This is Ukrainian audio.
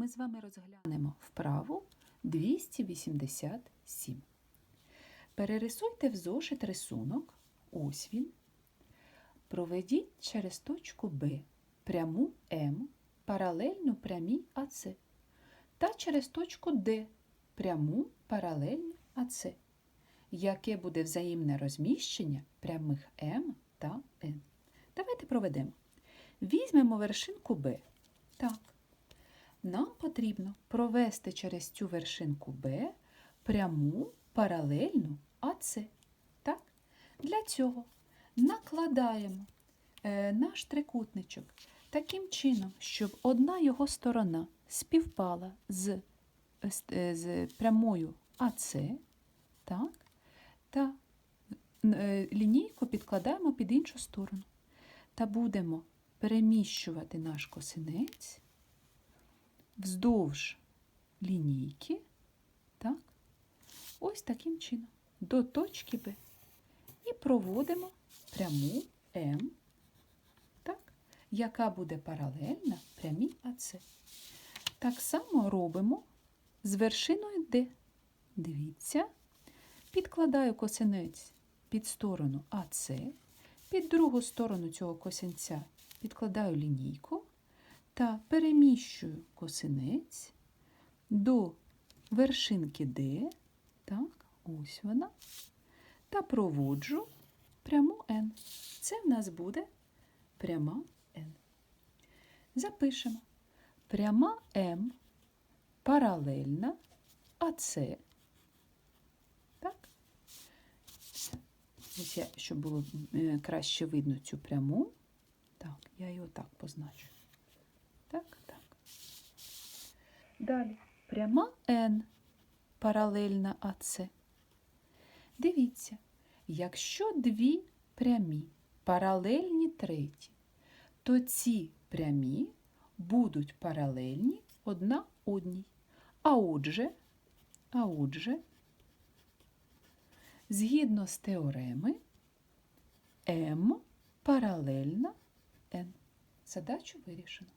ми з вами розглянемо вправу 287. Перерисуйте в зошит рисунок, ось він. Проведіть через точку Б пряму М паралельну прямій АЦ та через точку Д пряму паралельну АЦ. Яке буде взаємне розміщення прямих М та Н? Давайте проведемо. Візьмемо вершинку Б. Так. Нам потрібно провести через цю вершинку Б пряму паралельну АЦ. Так? Для цього накладаємо е, наш трикутничок таким чином, щоб одна його сторона співпала з, з, з прямою АЦ. Так? Та е, лінійку підкладаємо під іншу сторону. Та будемо переміщувати наш косинець вздовж лінійки, так, ось таким чином, до точки Б. І проводимо пряму М, так, яка буде паралельна прямій АЦ. Так само робимо з вершиною Д. Дивіться, підкладаю косинець під сторону АЦ, під другу сторону цього косинця підкладаю лінійку та переміщую косинець до вершинки D, так, ось вона, та проводжу пряму N. Це в нас буде пряма N. Запишемо. Пряма М паралельна АЦ. Так? Ось я, щоб було е, краще видно цю пряму. Так, я її отак позначу. Так, так. Далі. Пряма N паралельна АЦ. Дивіться, якщо дві прямі паралельні треті, то ці прямі будуть паралельні одна одній. А отже, а отже, згідно з теореми, М паралельна N. Задачу вирішено.